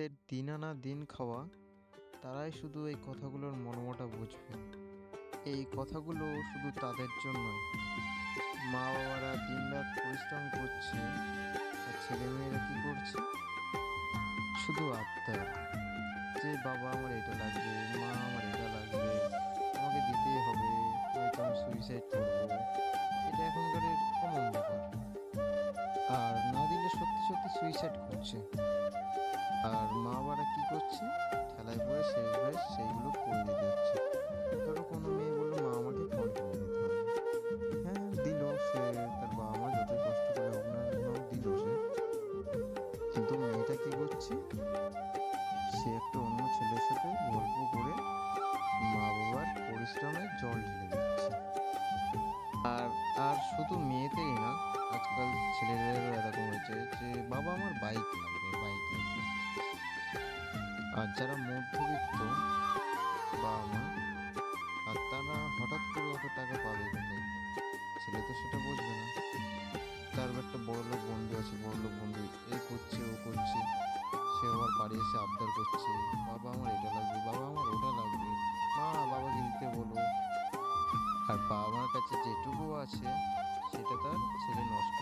যাদের দিন আনা দিন খাওয়া, তারাই শুধু এই কথাগুলোর মর্মটা বুঝবে। এই কথাগুলো শুধু তাদের জন্যই। মা বাবারা দিন রাত পরিশ্রম করছে, আর ছেলে মেয়েরা কি করছে? শুধু আবদার। যে বাবা আমার এটা লাগবে, মা আমার এটা লাগবে, আমাকে দিতেই হবে, নয়তো আমি সুইসাইড করব। এটা এখনকার ব্যাপার। আর না দিলে সত্যি সত্যি সুইসাইড করছে। আর মা বাবারা কি করছে? খেলায় পড়ে শেষ বয়স সেইগুলো করে দিতে হচ্ছে ধরো কোনো মেয়ে বলল, মা, আমাকে ফোন করে দিতে হবে। হ্যাঁ দিল সে, তার বাবা মা যতই কষ্ট করে হোক না দিল সে। কিন্তু মেয়েটা কি করছে? সে একটা অন্য ছেলের সাথে গল্প করে মা বাবার পরিশ্রমে জল ঢেলে দিচ্ছে। আর আর শুধু মেয়েদেরই না, আজকাল ছেলেদেরও এরকম হয়েছে যে বাবা আমার বাইক লাগবে বাইক লাগবে। আর যারা মধ্যবিত্ত বাবা মা আর তারা হঠাৎ করে অত টাকা পাবে কোথায়? ছেলে তো সেটা বুঝবে না। তার একটা বড় লোক বন্ধু আছে, বড় লোক বন্ধু, এ করছে, ও করছে, সে আবার বাড়ি এসে আবদার করছে, বাবা আমার এটা লাগবে, বাবা আমার ওটা লাগবে, মা বাবাকে দিতে বলো? আর বাবা মার কাছে যেটুকু আছে, সেটা তার ছেলে নষ্ট